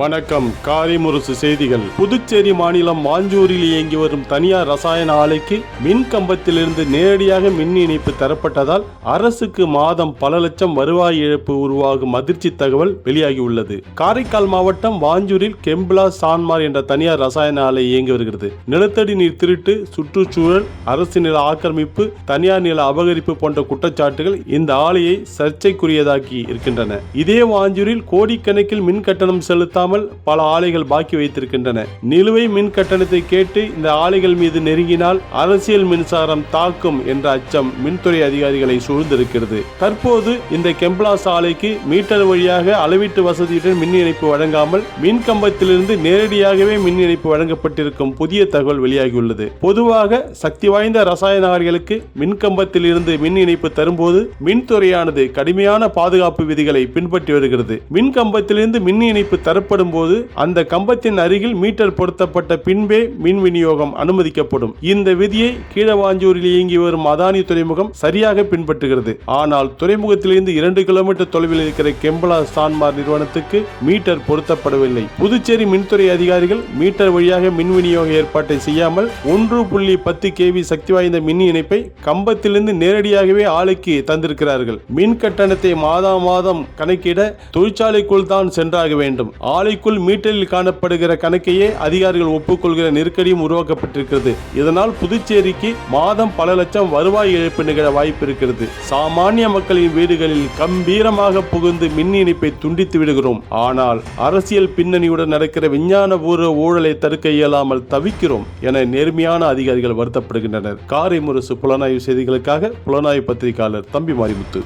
வணக்கம். காரிமுரசு செய்திகள். புதுச்சேரி மாநிலம் மாஞ்சூரில் இயங்கி வரும் தனியார் ரசாயன ஆலைக்கு மின் கம்பத்திலிருந்து நேரடியாக மின் இணைப்பு தரப்பட்டதால் அரசுக்கு மாதம் பல லட்சம் வருவாய் இழப்பு உருவாகும் அதிர்ச்சி தகவல் வெளியாகியுள்ளது. காரைக்கால் மாவட்டம் வாஞ்சூரில் கெம்பிளா சான்மார் என்ற தனியார் ரசாயன ஆலை இயங்கி வருகிறது. நிலத்தடி நீர் திருட்டு சுற்றுச்சூழல் அரசு நில ஆக்கிரமிப்பு தனியார் நில அபகரிப்பு போன்ற குற்றச்சாட்டுகள் இந்த ஆலையை சர்ச்சைக்குரியதாக்கி இருக்கின்றன. இதே வாஞ்சூரில் கோடிக்கணக்கில் மின் கட்டணம் செலுத்தாமல் பல ஆலைகள் பாக்கி வைத்திருக்கின்றன. நிலுவை மின் கட்டணத்தை கேட்டு இந்த ஆலைகள் மீது நெருங்கினால் அரசியல் மின்சாரம் தாக்கும் என்ற அச்சம் மின்துறை அதிகாரிகளை சூழ்ந்திருக்கிறது. தற்போது இந்த கெம்ப்ளாஸ் ஆலைக்கு மீட்டர் வழியாக அளவீட்டு வசதியுடன் மின் இணைப்பு வழங்காமல் மின் கம்பத்திலிருந்து நேரடியாகவே மின் இணைப்பு வழங்கப்பட்டிருக்கும் புதிய தகவல் வெளியாகியுள்ளது. பொதுவாக சக்தி வாய்ந்த ரசாயன ஆலைகளுக்கு மின் கம்பத்திலிருந்து மின் இணைப்பு தரும்போது மின்துறையானது கடுமையான பாதுகாப்பு விதிகளை பின்பற்றி வருகிறது. மின் கம்பத்திலிருந்து மின் இணைப்பு தரப்படும் போது அந்த கம்பத்தின் அருகில் மீட்டர் பொருத்தப்பட்ட பின்பே மின் விநியோகம் அனுமதிக்கப்படும். இந்த விதியை கீழவாஞ்சூரில் இயங்கி வரும் அதானி துறைமுகம் சரியாக பின்பற்றுகிறது. ஆனால் துறைமுகத்திலிருந்து இரண்டு கிலோமீட்டர் தொலைவில் இருக்கிற கெம்பலா சான்மார் நிறுவனத்துக்கு மீட்டர் பொருத்தப்படவில்லை. புதுச்சேரி மின்துறை அதிகாரிகள் மீட்டர் வழியாக மின் விநியோக ஏற்பாட்டை செய்யாமல் ஒன்று புள்ளி பத்து கேவி சக்தி வாய்ந்த மின் இணைப்பை கம்பத்திலிருந்து நேரடியாகவே ஆலைக்கு தந்திருக்கிறார்கள். மின் கட்டணத்தை மாதா மாதம் கணக்கிட தொழிற்சாலைக்குள் தான் சென்றாக வேண்டும். ஆலைக்குள் மீட்டரில் காணப்படுகிற கணக்கையே அதிகாரிகள் ஒப்புக்கொள்கிற நெருக்கடியும் உருவாக்கப்பட்டிருக்கிறது. இதனால் புதுச்சேரிக்கு மாதம் பல லட்சம் வருவாய் இழப்பு நிகழ வாய்ப்பு இருக்கிறது. சாமானிய மக்களின் வீடுகளில் கம்பீரமாக புகுந்து மின் இணைப்பை துண்டித்து விடுகிறோம். ஆனால் அரசியல் பின்னணியுடன் நடக்கிற விஞ்ஞான பூர்வ ஊழலை தடுக்க இயலாமல் தவிக்கிறோம் என நேர்மையான அதிகாரிகள் வருத்தப்படுகின்றனர். காரை முரசு புலனாய்வு செய்திகளுக்காக புலனாய்வு பத்திரிகையாளர் தம்பி மாரிமுத்து